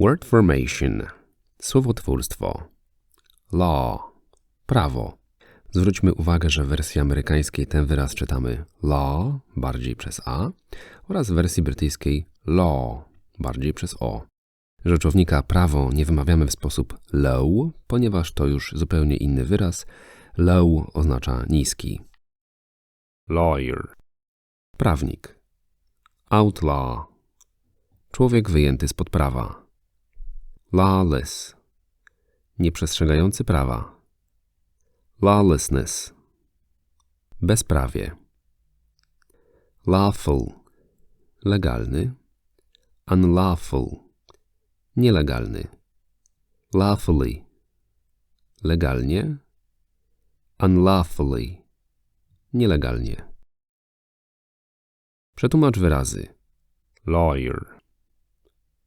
Word formation. Słowotwórstwo. Law. Prawo. Zwróćmy uwagę, że w wersji amerykańskiej ten wyraz czytamy law, bardziej przez A, oraz w wersji brytyjskiej law, bardziej przez O. Rzeczownika prawo nie wymawiamy w sposób low, ponieważ to już zupełnie inny wyraz. Low oznacza niski. Lawyer. Prawnik. Outlaw. Człowiek wyjęty spod prawa. Lawless. Nieprzestrzegający prawa. Lawlessness. Bezprawie. Lawful. Legalny. Unlawful. Nielegalny. Lawfully. Legalnie. Unlawfully. Nielegalnie. Przetłumacz wyrazy. Lawyer.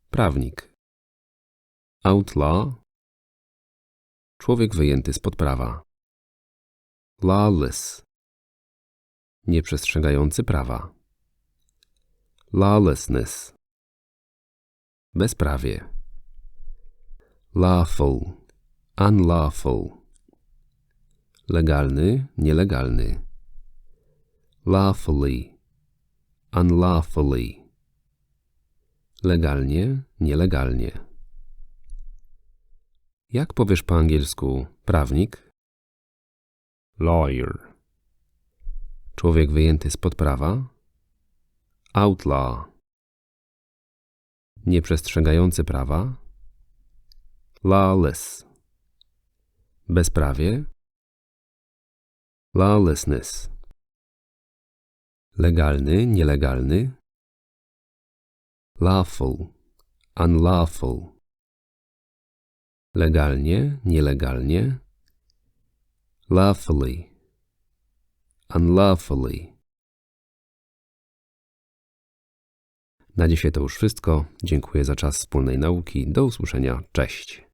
Prawnik. Outlaw. Człowiek wyjęty spod prawa. Lawless. Nieprzestrzegający prawa. Lawlessness. Bezprawie. Lawful. Unlawful. Legalny, nielegalny. Lawfully. Unlawfully. Legalnie, nielegalnie. Jak powiesz po angielsku prawnik? Lawyer. Człowiek wyjęty spod prawa? Outlaw. Nieprzestrzegający prawa? Lawless. Bezprawie? Lawlessness. Legalny, nielegalny? Lawful. Unlawful. Legalnie, nielegalnie? Lawfully. Unlawfully. Na dzisiaj to już wszystko. Dziękuję za czas wspólnej nauki. Do usłyszenia. Cześć.